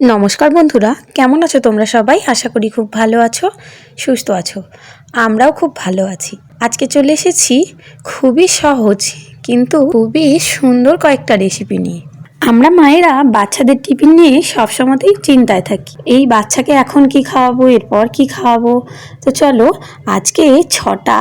নমস্কার বন্ধুরা, কেমন আছো তোমরা সবাই? আশা করি খুব ভালো আছো, সুস্থ আছো। আমরাও খুব ভালো আছি। আজকে চলে এসেছি খুবই সহজ কিন্তু খুবই সুন্দর কয়েকটা রেসিপি নিয়ে। আমরা মায়েরা বাচ্চাদের টিফিন নিয়ে সবসময়তেই চিন্তায় থাকি, এই বাচ্চাকে এখন কি খাওয়াবো, এরপর কি খাওয়াবো তো চলো আজকে ছটা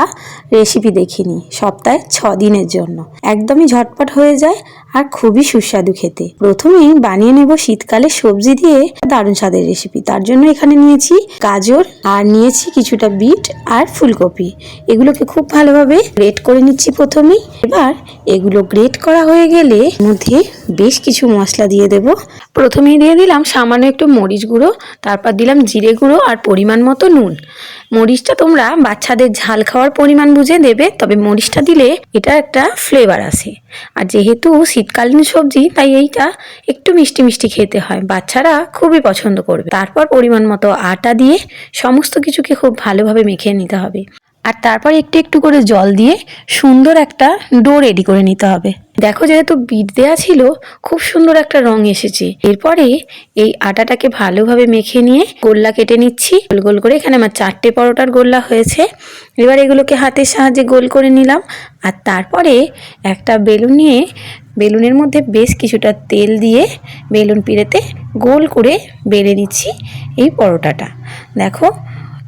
রেসিপি দেখিনি, সপ্তাহে ছ দিনের জন্য। একদমই ঝটপট হয়ে যায় আর খুবই সুস্বাদু খেতে। প্রথমেই বানিয়ে নেব শীতকালে সবজি দিয়ে দারুণ স্বাদের রেসিপি তার জন্য এখানে নিয়েছি গাজর আর নিয়েছি কিছুটা বিট আর ফুলকপি। এগুলোকে খুব ভালোভাবে গ্রেট করে নিচ্ছি প্রথমেই। এবার এগুলো গ্রেট করা হয়ে গেলে মধ্যে বেশ কিছু মশলা দিয়ে দেব। প্রথমেই দিয়ে দিলাম সামান্য একটু মরিচ গুঁড়ো, তারপর দিলাম জিরে গুঁড়ো আর পরিমাণ মতো নুন। মরিচটা তোমরা বাচ্চাদের ঝাল খাওয়ার পরিমাণ বুঝে দেবে, তবে মরিচটা দিলে এটা একটা ফ্লেভার আসে আর যেহেতু শীতকালীন সবজি, তাই এইটা একটু মিষ্টি মিষ্টি খেতে হয়। বাচ্চারা খুবই পছন্দ করবে। তারপর পরিমাণ মতো আটা দিয়ে সমস্ত কিছুকে খুব ভালোভাবে মেখে নিতে হবে। আর তারপর একটু একটু করে জল দিয়ে সুন্দর একটা ডো রেডি করে নিতে হবে। দেখো যেহেতু বিট দেওয়া ছিল, খুব সুন্দর একটা রং এসেছে। এরপরে এই আটাটাকে ভালোভাবে মেখে নিয়ে গোল্লা কেটে নিচ্ছি। গোল গোল করে এখানে আমার চারটে পরোটার গোল্লা হয়েছে। এবার এগুলোকে হাতের সাহায্যে গোল করে নিলাম। আর তারপরে একটা বেলুন নিয়ে, বেলুনের মধ্যে বেশ কিছুটা তেল দিয়ে বেলুন পিড়েতে গোল করে বেড়ে নিচ্ছি এই পরোটাটা। দেখো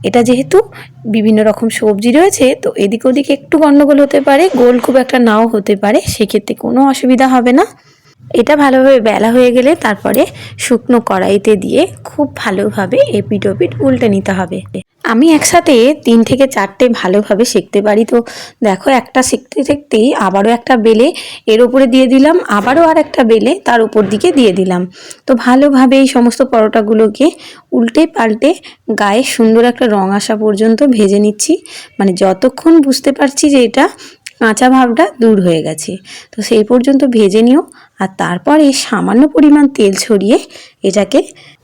এটা যেহেতু বিভিন্ন রকম সবজি রয়েছে, তো এদিক ওদিক একটু গণ্ডগোল হতে পারে, গোল খুব একটা নাও হতে পারে, সেক্ষেত্রে কোনো অসুবিধা হবে না। এটা ভালোভাবে বেলা হয়ে গেলে তারপরে শুকনো কড়াইতে দিয়ে খুব ভালোভাবে এপিট ওপিট উল্টে নিতে হবে। আমি একসাথে তিন থেকে চারটে ভালোভাবে শিখতে পারি তো। দেখো একটা শিখতে শিখতেই আবারও একটা বেলে এর উপরে দিয়ে দিলাম, আবারও আর একটা বেলে তার উপর দিকে দিয়ে দিলাম। তো ভালোভাবে এই সমস্ত পরোটাগুলোকে উল্টে পাল্টে গায়ে সুন্দর একটা রং আসা পর্যন্ত ভেজে নিচ্ছি। মানে যতক্ষণ বুঝতে পারছি যে এটা কাঁচা ভাবটা দূর হয়ে গেছে। তো সেই পর্যন্ত ভেজে নিও। আর তারপরে সামান্য পরিমাণ তেল ছড়িয়ে এটাকে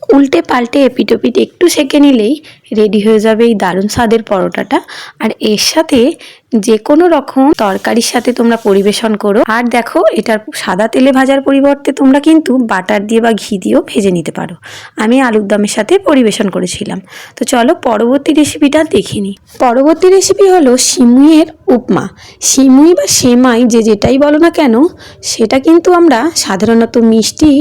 উল্টে পাল্টে এপিটোপিট একটু সেঁকে নিলেই রেডি হয়ে যাবে এই দারুণ স্বাদের পরোটাটা। আর এর সাথে যে কোনো রকম তরকারির সাথে তোমরা পরিবেশন করো। আর দেখো, এটার সাদা তেলে ভাজার পরিবর্তে তোমরা কিন্তু বাটার দিয়ে বা ঘি দিয়েও ভেজে নিতে পারো। আমি আলুর দমের সাথে পরিবেশন করেছিলাম। তো চলো পরবর্তী রেসিপিটা দেখে নিই। পরবর্তী রেসিপি হলো সিমুইয়ের উপমা। সিমুই বা সেমাই যে যেটাই বলো না কেন, সেটা কিন্তু আমরা সাধারণত মিষ্টি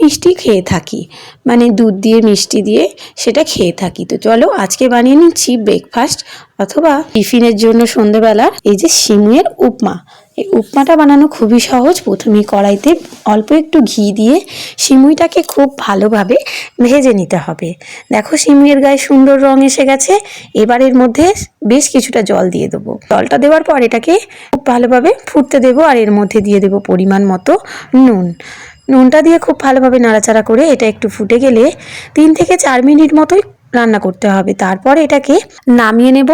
মিষ্টি খেয়ে থাকি। মানে দুধ দিয়ে, মিষ্টি দিয়ে সেটা খেয়ে থাকি। তো চলো আজকে বানিয়ে নিচ্ছি ব্রেকফাস্ট অথবা টিফিনের জন্য সন্ধেবেলার এই যে শিমের উপমা। এই উপমাটা বানানো খুবই সহজ। প্রথমে কড়াইতে অল্প একটু ঘি দিয়ে সিমুইটাকে খুব ভালোভাবে ভেজে নিতে হবে। দেখো সিমুইয়ের গায়ে সুন্দর রং এসে গেছে। এবার এর মধ্যে বেশ কিছুটা জল দিয়ে দেবো। জলটা দেওয়ার পর এটাকে খুব ভালোভাবে ফুটতে দেবো আর এর মধ্যে দিয়ে দেবো পরিমাণ মতো নুন। নুনটা দিয়ে খুব ভালোভাবে নাড়াচাড়া করে এটা একটু ফুটে গেলে তিন থেকে চার মিনিট মতোই রান্না করতে হবে। তারপর এটাকে নামিয়ে নেব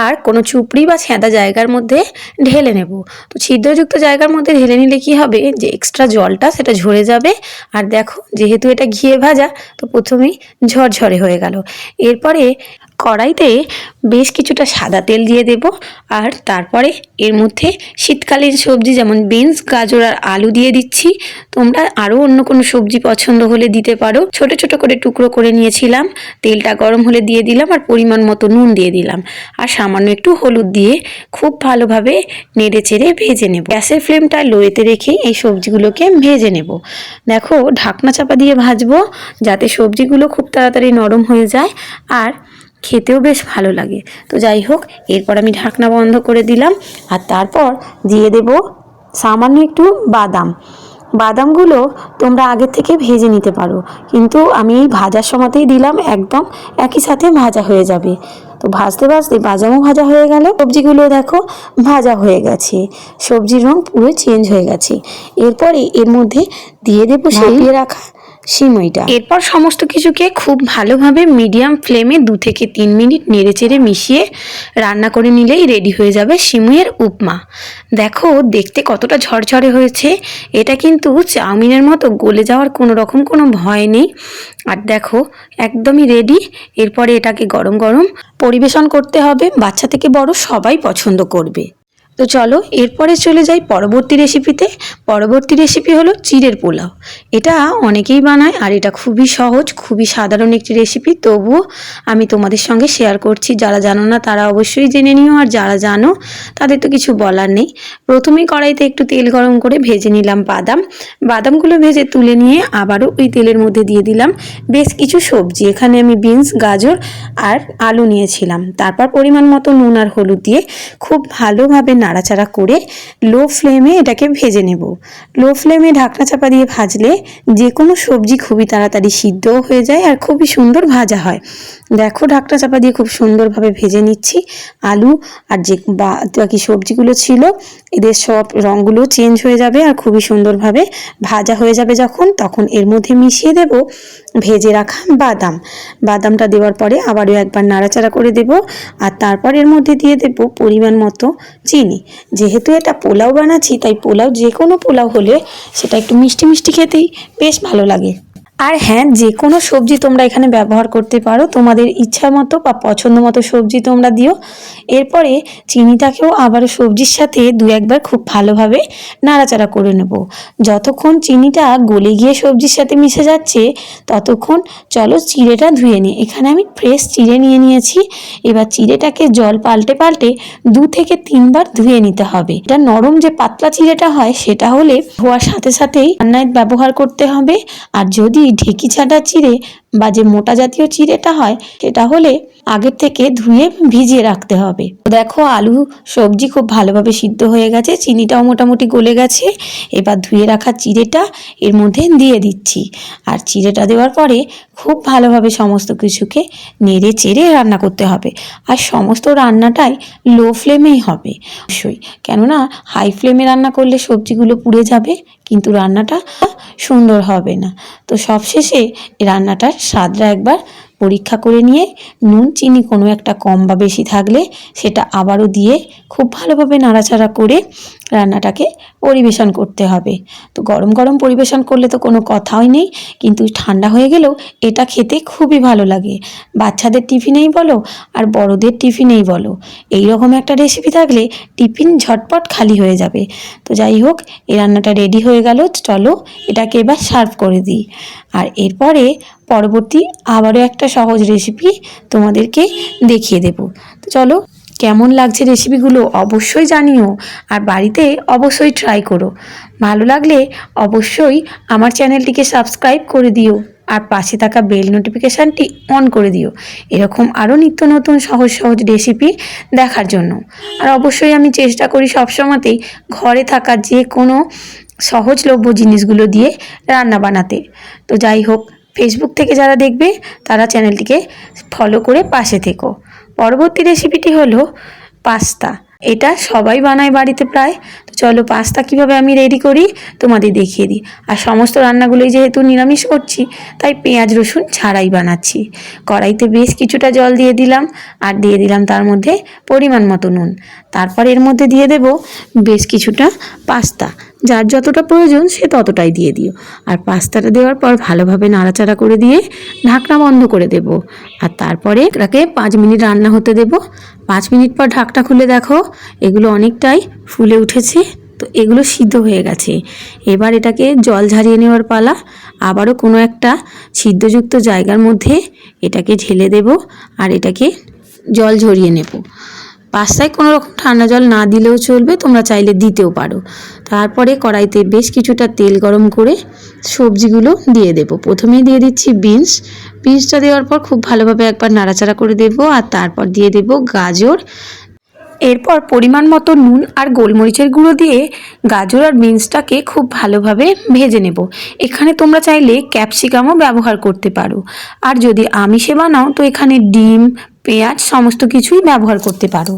আর কোনো চুপড়ি বা ছেঁদা জায়গার মধ্যে ঢেলে নেব। তো ছিদ্রযুক্ত জায়গার মধ্যে ঢেলে নিলে কি হবে? যে এক্সট্রা জলটা সেটা ঝরে যাবে। আর দেখো, যেহেতু এটা ঘিয়ে ভাজা, তো প্রথমেই ঝরঝরে হয়ে গেল। এরপরে কড়াইতে বেশ কিছুটা সাদা তেল দিয়ে দেব আর তারপরে এর মধ্যে শীতকালীন সবজি যেমন বিনস, গাজর আর আলু দিয়ে দিচ্ছি। তোমরা আরও অন্য কোনো সবজি পছন্দ হলে দিতে পারো। ছোট ছোট করে টুকরো করে নিয়েছিলাম। তেলটা গরম হলে দিয়ে দিলাম আর পরিমাণ মতো নুন দিয়ে দিলাম। আর সামান্য একটু হলুদ দিয়ে খুব ভালোভাবে নেড়ে চেড়ে ভেজে নেব। গ্যাসের ফ্লেমটা লোয়েতে রেখে এই সবজিগুলোকে ভেজে নেব। দেখো, ঢাকনা চাপা দিয়ে ভাজবো যাতে সবজিগুলো খুব তাড়াতাড়ি নরম হয়ে যায়। আর খেতেও বেশ ভালো লাগে। তো যাই হোক এরপর আমি ঢাকনা বন্ধ করে দিলাম আর তারপর দিয়ে দেব সামান্য একটু বাদাম। বাদামগুলো তোমরা আগের থেকে ভেজে নিতে পারো কিন্তু আমি এই ভাজার সময়তেই দিলাম একদম একই সাথে ভাজা হয়ে যাবে। তো ভাজতে ভাজতে বাদামও ভাজা হয়ে গেল সবজিগুলো দেখো ভাজা হয়ে গেছে সবজির রং পুরো চেঞ্জ হয়ে গেছে। এরপরে এর মধ্যে দিয়ে দেবো সেই রাখা সিমইটা। এরপর সমস্ত কিছুকে খুব ভালোভাবে মিডিয়াম ফ্লেমে দু থেকে তিন মিনিট নেড়েচেড়ে মিশিয়ে রান্না করে নিলেই রেডি হয়ে যাবে সিমুইয়ের উপমা। দেখো, দেখতে কতটা ঝরঝরে হয়েছে। এটা কিন্তু চাউমিনের মতো গলে যাওয়ার কোনো রকম কোনো ভয় নেই। আর দেখো, একদমই রেডি। এরপরে এটাকে গরম গরম পরিবেশন করতে হবে। বাচ্চা থেকে বড় সবাই পছন্দ করবে। তো চলো, এরপরে চলে যাই পরবর্তী রেসিপিতে পরবর্তী রেসিপি হলো চিড়ের পোলাও। এটা অনেকেই বানায় আর এটা খুবই সহজ, খুবই সাধারণ একটি রেসিপি তবুও আমি তোমাদের সঙ্গে শেয়ার করছি। যারা জানো না, তারা অবশ্যই জেনে নিও। আর যারা জানো, তাদের তো কিছু বলার নেই। প্রথমেই কড়াইতে একটু তেল গরম করে ভেজে নিলাম বাদাম। বাদামগুলো ভেজে তুলে নিয়ে আবারও ওই তেলের মধ্যে দিয়ে দিলাম বেশ কিছু সবজি। এখানে আমি বিনস গাজর আর আলু নিয়েছিলাম। তারপর পরিমাণ মতো নুন আর হলুদ দিয়ে খুব ভালোভাবে নাড়াচাড়া করে লো ফ্লেমে এটাকে ভেজে নেব। লো ফ্লেমে ঢাকনা চাপা দিয়ে ভাজলে যে কোনো সবজি খুবই তাড়াতাড়ি সিদ্ধও হয়ে যায় আর খুবই সুন্দর ভাজা হয়। দেখো ঢাকনা চাপা দিয়ে খুব সুন্দরভাবে ভেজে নিচ্ছি। আলু আর যে বাকি সবজিগুলো ছিল, এদের সব রঙগুলো চেঞ্জ হয়ে যাবে আর খুবই সুন্দরভাবে ভাজা হয়ে যাবে যখন, তখন এর মধ্যে মিশিয়ে দেব ভেজে রাখা বাদাম। বাদামটা দেওয়ার পরে আবারও একবার নাড়াচাড়া করে দেব আর তারপর এর মধ্যে দিয়ে দেব পরিমাণ মতো চিনি। যেহেতু এটা পোলাও বানাচ্ছি, তাই পোলাও যে কোনো পোলাও হলে সেটা একটু মিষ্টি মিষ্টি খেতেই বেশ ভালো লাগে। আর হ্যাঁ যে কোনো সবজি তোমরা এখানে ব্যবহার করতে পারো। তোমাদের ইচ্ছা মতো বা পছন্দ মতো সবজি তোমরা দিও। এরপরে চিনিটাকেও আবারও সবজির সাথে দু একবার খুব ভালোভাবে নাড়াচাড়া করে নেব। যতক্ষণ চিনিটা গলে গিয়ে সবজির সাথে মিশে যাচ্ছে, ততক্ষণ চলো চিড়েটা ধুয়ে নিই। এখানে আমি ফ্রেশ চিড়ে নিয়ে নিয়েছি। এবার চিড়েটাকে জল পাল্টে পাল্টে দু থেকে তিনবার ধুয়ে নিতে হবে। এটা নরম যে পাতলা চিড়েটা হয়, সেটা হলে ধোয়ার সাথে সাথেই রান্নায় ব্যবহার করতে হবে। আর যদি ঢেকি ছাটা চিড়ে বা যে মোটা জাতীয় চিড়েটা হয়, সেটা হলে আগের থেকে ধুয়ে ভিজিয়ে রাখতে হবে। দেখো, আলু সবজি খুব ভালোভাবে সিদ্ধ হয়ে গেছে, চিনিটাও মোটামুটি গলে গেছে। এবার ধুয়ে রাখা চিড়েটা এর মধ্যে দিয়ে দিচ্ছি। আর চিড়েটা দেওয়ার পরে খুব ভালোভাবে সমস্ত কিছুকে নেড়ে চেড়ে রান্না করতে হবে। আর সমস্ত রান্নাটাই লো ফ্লেমেই হবে, অবশ্যই। কেননা হাই ফ্লেমে রান্না করলে সবজিগুলো পুড়ে যাবে, কিন্তু রান্নাটা সুন্দর হবে না। তো সবশেষে রান্নাটার স্বাদটা একবার পরীক্ষা করে নিয়ে, নুন, চিনি কোনো একটা কম বা বেশি থাকলে সেটা আবারও দিয়ে খুব ভালোভাবে নাড়াচাড়া করে রান্নাটাকে পরিবেশন করতে হবে। তো গরম গরম পরিবেশন করলে তো কোনো কথাই নেই, কিন্তু ঠান্ডা হয়ে গেলেও এটা খেতে খুবই ভালো লাগে। বাচ্চাদের টিফিনেই বলো আর বড়দের টিফিনেই বলো। এই রকম একটা রেসিপি থাকলে টিফিন ঝটপট খালি হয়ে যাবে। তো যাই হোক, এই রান্নাটা রেডি হয়ে গেল, চলো এটাকে এবার সার্ভ করে দিই। আর এরপরে পরবর্তী আবারও একটা সহজ রেসিপি তোমাদেরকে দেখিয়ে দেব। তো চলো, কেমন লাগছে রেসিপিগুলো অবশ্যই জানিও আর বাড়িতে অবশ্যই ট্রাই করো। ভালো লাগলে অবশ্যই আমার চ্যানেলটিকে সাবস্ক্রাইব করে দিও আর পাশে থাকা বেল নোটিফিকেশানটি অন করে দিও। এরকম আরও নিত্য নতুন সহজ সহজ রেসিপি দেখার জন্য। আর অবশ্যই আমি চেষ্টা করি সবসময়তেই ঘরে থাকা যে কোনো সহজলভ্য জিনিসগুলো দিয়ে রান্না বানাতে। তো যাই হোক ফেসবুক থেকে যারা দেখবে, তারা চ্যানেলটিকে ফলো করে পাশে থেকো। পরবর্তী রেসিপিটি হলো পাস্তা। এটা সবাই বানায় বাড়িতে প্রায়। তো চলো পাস্তা কীভাবে আমি রেডি করি, তোমাদের দেখিয়ে দিই। আর সমস্ত রান্নাগুলোই যেহেতু নিরামিষ করছি, তাই পেঁয়াজ, রসুন ছাড়াই বানাচ্ছি। কড়াইতে বেশ কিছুটা জল দিয়ে দিলাম, আর দিয়ে দিলাম তার মধ্যে পরিমাণ মতো নুন। তারপর এর মধ্যে দিয়ে দেব বেশ কিছুটা পাস্তা। যার যতটা প্রয়োজন সে ততটাই দিয়ে দিও। আর পাস্তাটা দেওয়ার পর ভালোভাবে নাড়াচাড়া করে দিয়ে ঢাকনা বন্ধ করে দেব। আর তারপরে এটাকে পাঁচ মিনিট রান্না হতে দেব। পাঁচ মিনিট পর ঢাকটা খুলে দেখো, এগুলো অনেকটাই ফুলে উঠেছে। তো এগুলো সিদ্ধ হয়ে গেছে। এবার এটাকে জল ঝারিয়ে নেওয়ার পালা, আবারও কোনো একটা ছিদ্রযুক্ত জায়গার মধ্যে এটাকে ঢেলে দেব আর এটাকে জল ঝরিয়ে নেব। পাস্তায় কোনো রকম ঠান্ডা জল না দিলেও চলবে, তোমরা চাইলে দিতেও পারো। তারপরে কড়াইতে বেশ কিছুটা তেল গরম করে সবজিগুলো দিয়ে দেব। প্রথমেই দিয়ে দিচ্ছি বিনস। বিনসটা দেওয়ার পর খুব ভালোভাবে একবার নাড়াচাড়া করে দেব আর তারপর দিয়ে দেব গাজর। এরপর পরিমাণ মতো নুন আর গোলমরিচের গুঁড়ো দিয়ে গাজর আর বিনসটাকে খুব ভালোভাবে ভেজে নেব। এখানে তোমরা চাইলে ক্যাপসিকামও ব্যবহার করতে পারো। আর যদি আমিষে বানাও, তো এখানে ডিম পেঁয়াজ সমস্ত কিছুই ব্যবহার করতে পারো।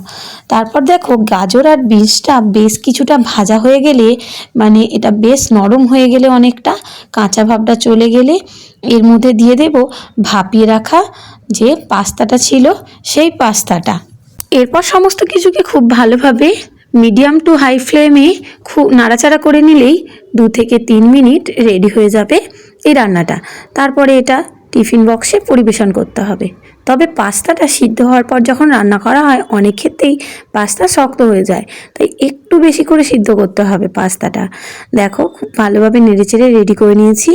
তারপর দেখো গাজর আর বিনসটা বেশ কিছুটা ভাজা হয়ে গেলে মানে এটা বেশ নরম হয়ে গেলে অনেকটা, কাঁচা ভাবটা চলে গেলে এর মধ্যে দিয়ে দেব ভাপিয়ে রাখা যে পাস্তাটা ছিল সেই পাস্তাটা। এরপর সমস্ত কিছুকে খুব ভালোভাবে মিডিয়াম টু হাই ফ্লেমে খুব নাড়াচাড়া করে নিলেই দু থেকে তিন মিনিট রেডি হয়ে যাবে এই রান্নাটা। তারপরে এটা টিফিন বক্সে পরিবেশন করতে হবে। তবে পাস্তাটা সিদ্ধ হওয়ার পর যখন রান্না করা হয়, অনেক ক্ষেত্রেই পাস্তা শক্ত হয়ে যায়। তাই একটু বেশি করে সিদ্ধ করতে হবে পাস্তাটা। দেখো, খুব ভালোভাবে নেড়েচেড়ে রেডি করে নিয়েছি।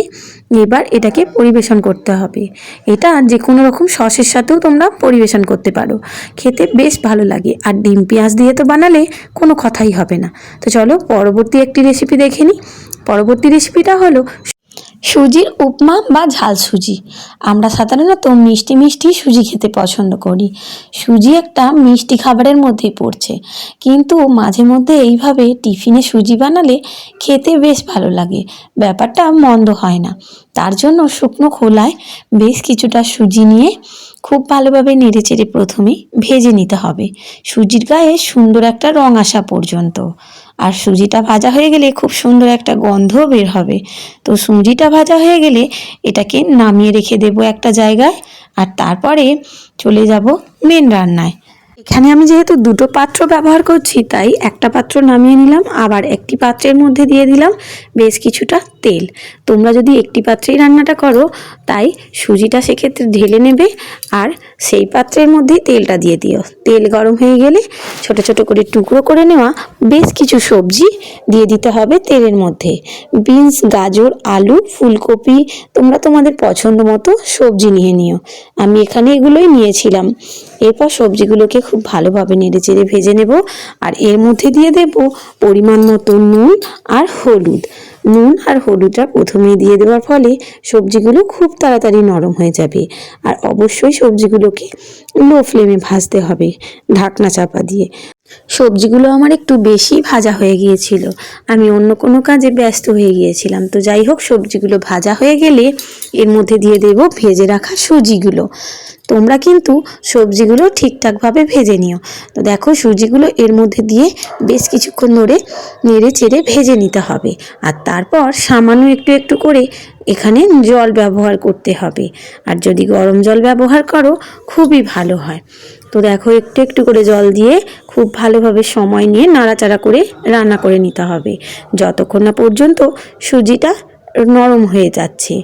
এবার এটাকে পরিবেশন করতে হবে। এটা যে কোনো রকম সসের সাথেও তোমরা পরিবেশন করতে পারো। খেতে বেশ ভালো লাগে। আর ডিম পেঁয়াজ দিয়ে তো বানালে কোনো কথাই হবে না। তো চলো, পরবর্তী একটি রেসিপি দেখে নিই পরবর্তী রেসিপিটা হলো সুজির উপমা বা ঝাল সুজি। আমরা সাধারণত মিষ্টি মিষ্টি সুজি খেতে পছন্দ করি। সুজি একটা মিষ্টি খাবারের মধ্যেই পড়ছে। কিন্তু মাঝে মধ্যে এইভাবে টিফিনে সুজি বানালে খেতে বেশ ভালো লাগে। ব্যাপারটা মন্দ হয় না। তার জন্য শুকনো খোলায় বেশ কিছুটা সুজি নিয়ে খুব ভালোভাবে নেড়েচেড়ে প্রথমে ভেজে নিতে হবে। সুজির গায়ে সুন্দর একটা রং আসা পর্যন্ত। আর সুজিটা ভাজা হয়ে গেলে খুব সুন্দর একটা গন্ধ বের হবে। তো সুজিটা ভাজা হয়ে গেলে এটাকে নামিয়ে রেখে দেব একটা জায়গায়। আর তারপরে চলে যাব মেন রান্নায়। এখানে আমি যেহেতু দুটো পাত্র ব্যবহার করছি, তাই একটা পাত্র নামিয়ে নিলাম, আবার একটি পাত্রের মধ্যে দিয়ে দিলাম বেশ কিছুটা তেল। তোমরা যদি একটি পাত্রেই রান্নাটা করো, তাই সুজিটা সেক্ষেত্রে ঢেলে নেবে, আর সেই পাত্রের মধ্যেই তেলটা দিয়ে দিও। তেল গরম হয়ে গেলে ছোট ছোট করে টুকরো করে নেওয়া বেশ কিছু সবজি দিয়ে দিতে হবে তেলের মধ্যে। বিনস, গাজর, আলু, ফুলকপি, তোমরা তোমাদের পছন্দ মতো সবজি নিয়ে নিও। আমি এখানে এগুলোই নিয়েছিলাম। এরপর সবজিগুলোকে খুব ভালোভাবে নেড়ে চেড়ে ভেজে নেব। আর এর মধ্যে দিয়ে দেব পরিমাণ মতো নুন আর হলুদ। নুন আর হলুদটা প্রথমেই দিয়ে দেওয়ার ফলে সবজিগুলো খুব তাড়াতাড়ি নরম হয়ে যাবে। আর অবশ্যই সবজিগুলোকে লো ফ্লেমে ভাজতে হবে, ঢাকনা চাপা দিয়ে। সবজিগুলো আমার একটু বেশি ভাজা হয়ে গিয়েছিল। আমি অন্য কোনো কাজে ব্যস্ত হয়ে গিয়েছিলাম। তো যাই হোক, সবজিগুলো ভাজা হয়ে গেলে এর মধ্যে দিয়ে দেব ভেজে রাখা সুজিগুলো। তোমরা কিন্তু সবজিগুলো ঠিকঠাকভাবে ভেজে নিও। তো দেখো, সুজিগুলো এর মধ্যে দিয়ে বেশ কিছুক্ষণ ধরে নেড়ে চেড়ে ভেজে নিতে হবে। আর তারপর সামান্য একটু একটু করে এখানে জল ব্যবহার করতে হবে। আর যদি গরম জল ব্যবহার করো, খুবই ভালো হয়। তো দেখো, একটু একটু করে জল দিয়ে খুব ভালোভাবে সময় নিয়ে নাড়াচাড়া করে রান্না করে নিতে হবে। যতক্ষণ না পর্যন্ত সুজিটা নরম হয়ে যাচ্ছে।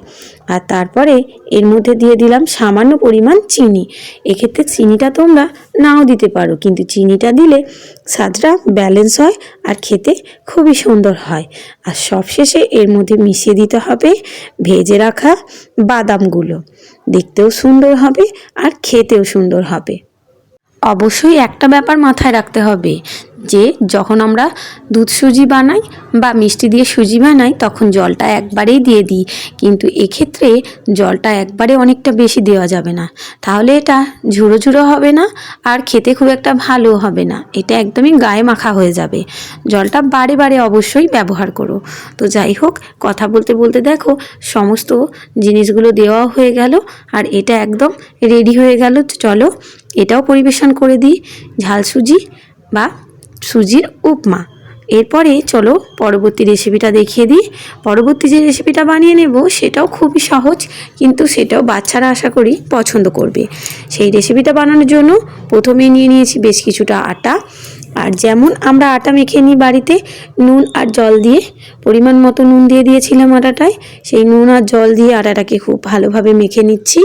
আর তারপরে এর মধ্যে দিয়ে দিলাম সামান্য পরিমাণ চিনি। এক্ষেত্রে চিনিটা তোমরা নাও দিতে পারো, কিন্তু চিনিটা দিলে স্বাদটা ব্যালেন্স হয় আর খেতে খুবই সুন্দর হয়। আর সবশেষে এর মধ্যে মিশিয়ে দিতে হবে ভেজে রাখা বাদামগুলো। দেখতেও সুন্দর হবে আর খেতেও সুন্দর হবে। অবশ্যই একটা ব্যাপার মাথায় রাখতে হবে যে যখন আমরা দুধ সুজি বানাই বা মিষ্টি দিয়ে সুজি বানাই, তখন জলটা একবারেই দিয়ে দিই। কিন্তু এক্ষেত্রে জলটা একবারে অনেকটা বেশি দেওয়া যাবে না। তাহলে এটা ঝুড়ো ঝুড়ো হবে না, আর খেতে খুব একটা ভালো হবে না। এটা একদমই গায়ে মাখা হয়ে যাবে। জলটা বারে বারে অবশ্যই ব্যবহার করো। তো যাই হোক, কথা বলতে বলতে দেখো, সমস্ত জিনিসগুলো দেওয়া হয়ে গেল, আর এটা একদম রেডি হয়ে গেল। চলো, এটাও পরিবেশন করে দিই। ঝাল সুজি বা সুজির উপমা। এরপরে চলো পরবর্তী রেসিপিটা দেখিয়ে দিই। পরবর্তী যে রেসিপিটা বানিয়ে নেব, সেটাও খুবই সহজ, কিন্তু সেটাও বাচ্চারা আশা করি পছন্দ করবে। সেই রেসিপিটা বানানোর জন্য প্রথমে নিয়ে নিয়েছি বেশ কিছুটা আটা। আর যেমন আমরা আটা মেখে নিই বাড়িতে, নুন আর জল দিয়ে, পরিমাণ মতো নুন দিয়ে দিয়েছিলাম আটাটায়। সেই নুন আর জল দিয়ে আটাটাকে খুব ভালোভাবে মেখে নিচ্ছি।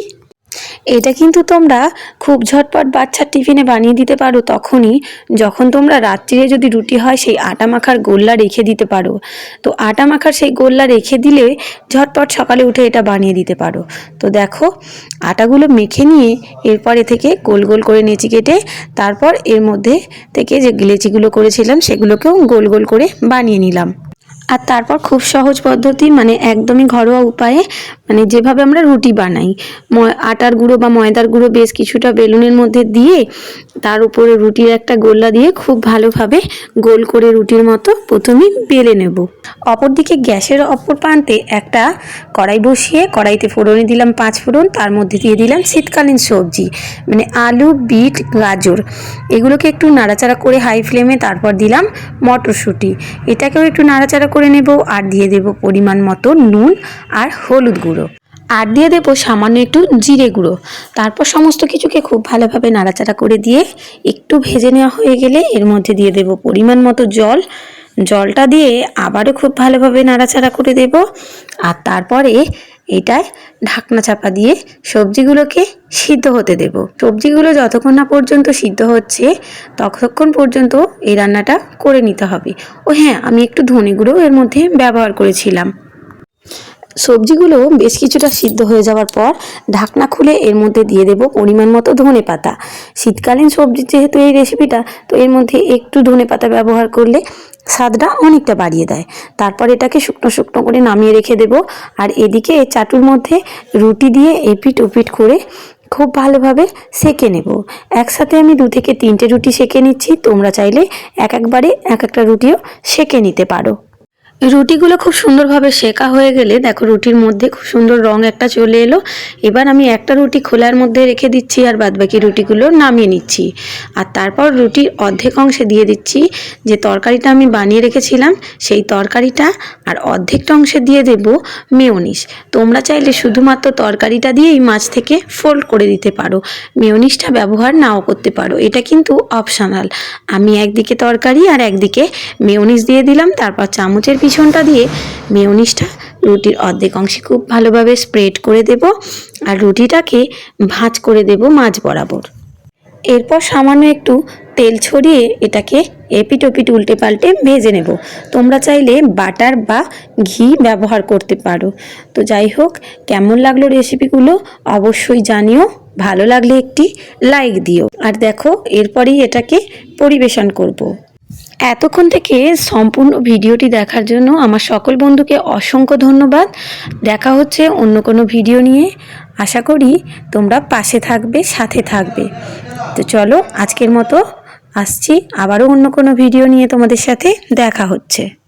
এটা কিন্তু তোমরা খুব ঝটপট বাচ্চার টিফিনে বানিয়ে দিতে পারো তখনই, যখন তোমরা রাত্রিরে যদি রুটি হয় সেই আটা মাখার গোল্লা রেখে দিতে পারো। তো আটা মাখার সেই গোল্লা রেখে দিলে ঝটপট সকালে উঠে এটা বানিয়ে দিতে পারো। তো দেখো, আটাগুলো মেখে নিয়ে এরপরে থেকে গোল গোল করে নেচি কেটে তারপর এর মধ্যে থেকে যে গিলেচিগুলো করেছিলাম সেগুলোকেও গোল গোল করে বানিয়ে নিলাম। আর তারপর খুব সহজ পদ্ধতি মানে একদমই ঘরোয়া উপায়ে মানে যেভাবে আমরা রুটি বানাই। আটার গুঁড়ো বা ময়দার গুঁড়ো বেশ কিছুটা বেলুনের মধ্যে দিয়ে তার উপরে রুটির একটা গোল্লা দিয়ে খুব ভালোভাবে গোল করে রুটির মতো প্রথমে বেলে নেব। অপরদিকে গ্যাসের অপর প্রান্তে একটা কড়াই বসিয়ে কড়াইতে ফোড়নে দিলাম পাঁচ ফোড়ন, তার মধ্যে দিয়ে দিলাম শীতকালীন সবজি মানে আলু, বিট, গাজর। এগুলোকে একটু নাড়াচাড়া করে হাই ফ্লেমে তারপর দিলাম মটরশুঁটি। এটাকেও একটু নাড়াচাড়া করে নেব আর দিয়ে দেব পরিমাণ মতো নুন আর হলুদ গুঁড়ো। আর দিয়ে দেবো সামান্য একটু জিরে গুঁড়ো। তারপর সমস্ত কিছুকে খুব ভালোভাবে নাড়াচাড়া করে দিয়ে একটু ভেজে নেওয়া হয়ে গেলে এর মধ্যে দিয়ে দেব পরিমাণ মতো জল। জলটা দিয়ে আবারও খুব ভালোভাবে নাড়াচাড়া করে দেব। আর তারপরে এটায় ঢাকনা চাপা দিয়ে সবজিগুলোকে সিদ্ধ হতে দেব। সবজিগুলো যতক্ষণ না পর্যন্ত সিদ্ধ হচ্ছে, ততক্ষণ পর্যন্ত এই রান্নাটা করে নিতে হবে। ও হ্যাঁ আমি একটু ধনে গুঁড়ো এর মধ্যে ব্যবহার করেছিলাম। সবজিগুলো বেশ কিছুটা সিদ্ধ হয়ে যাওয়ার পর ঢাকনা খুলে এর মধ্যে দিয়ে দেব পরিমাণ মতো ধনে পাতা। শীতকালীন সবজি যেহেতু এই রেসিপিটা তো এর মধ্যে একটু ধনে পাতা ব্যবহার করলে স্বাদটা অনেকটা বাড়িয়ে দেয়। তারপর এটাকে শুকনো শুকনো করে নামিয়ে রেখে দেব। আর এদিকে চাটুর মধ্যে রুটি দিয়ে এপিট ওপিট করে খুব ভালোভাবে সেকে নেব। একসাথে আমি দু থেকে তিনটে রুটি সেকে নিচ্ছি। তোমরা চাইলে এক একবারে এক একটা রুটিও সেকে নিতে পারো। রুটিগুলো খুব সুন্দরভাবে শেখা হয়ে গেলে দেখো রুটির মধ্যে খুব সুন্দর রং একটা চলে এলো। এবার আমি একটা রুটি খোলার মধ্যে রেখে দিচ্ছি আর বাদবাকি রুটিগুলো নামিয়ে নিচ্ছি। আর তারপর রুটির অর্ধেক অংশে দিয়ে দিচ্ছি যে তরকারিটা আমি বানিয়ে রেখেছিলাম, সেই তরকারিটা আর অর্ধেকটা অংশে দিয়ে দেব মেয়োনিস। তোমরা চাইলে শুধুমাত্র তরকারিটা দিয়েই মাছ থেকে ফোল্ড করে দিতে পারো। মেয়োনিসটা ব্যবহার নাও করতে পারো, এটা কিন্তু অপশনাল আমি একদিকে তরকারি আর একদিকে মেয়োনিস দিয়ে দিলাম, তারপর চামচের পিছনটা দিয়ে মেয়োনিসটা রুটির অর্ধেক অংশে খুব ভালোভাবে স্প্রেড করে দেব আর রুটিটাকে ভাঁজ করে দেব মাছ বরাবর। এরপর সামান্য একটু তেল ছড়িয়ে এটাকে এপিট ওপিট উল্টে পাল্টে ভেজে নেব। তোমরা চাইলে বাটার বা ঘি ব্যবহার করতে পারো। তো যাই হোক, কেমন লাগল রেসিপিগুলো অবশ্যই জানিও। ভালো লাগলে একটি লাইক দিও। আর দেখো, এরপরেই এটাকে পরিবেশন করব। এতক্ষণ থেকে সম্পূর্ণ ভিডিওটি দেখার জন্য আমার সকল বন্ধুকে অসংখ্য ধন্যবাদ। দেখা হচ্ছে অন্য কোনো ভিডিও নিয়ে। আশা করি তোমরা পাশে থাকবে, সাথে থাকবে। তো চলো আজকের মতো আসছি। আবারও অন্য কোনো ভিডিও নিয়ে তোমাদের সাথে দেখা হচ্ছে।